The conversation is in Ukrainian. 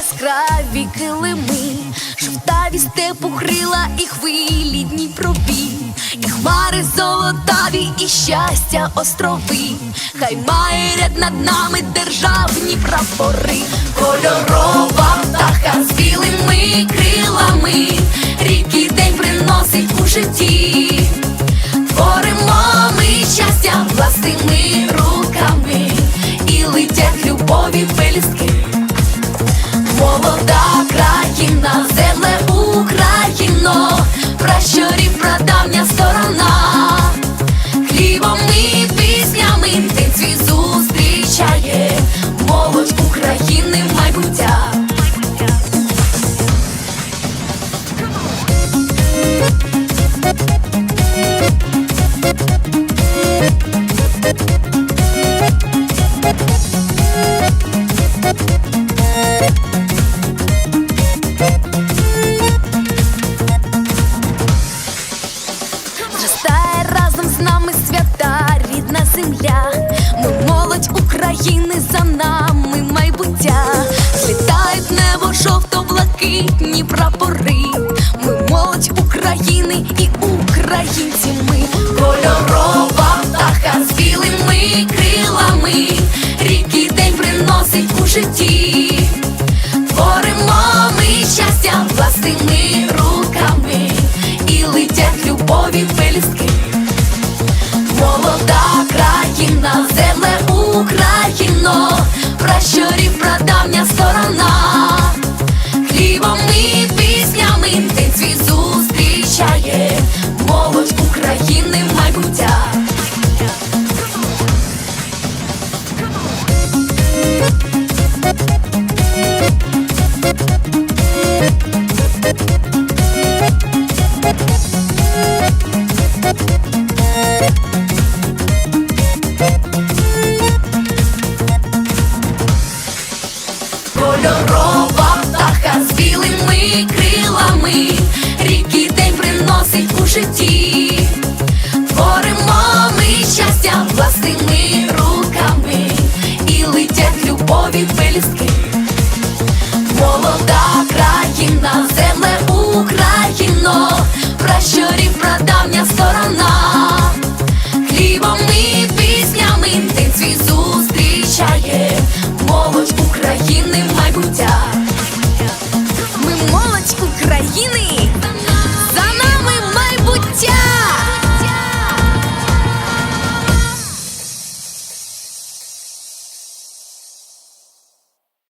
яскраві килими, жовтаві степу крила і хвилі Дніпрові, і хмари золотаві, і щастя острови, хай має ряд над нами державні прапори, кольорова птаха з білими крилами, ріки день приносить у житті. Земля. Ми молодь України за нами майбуття. Злітають небо жовто-блакитні прапори. Ми молодь України і українці ми кольорова птаха з білими крилами. Ріки день приносить у житті. Творимо ми щастя власними руками і летять любові пелюстки. Молода земле Україно, пращурів прадавня зеленої пелюстки молода країна, земле Україно, пращурів прадавня сторона, хлібом і піснями ти свій зустрічає, молодь України майбуття. Ми молодь України.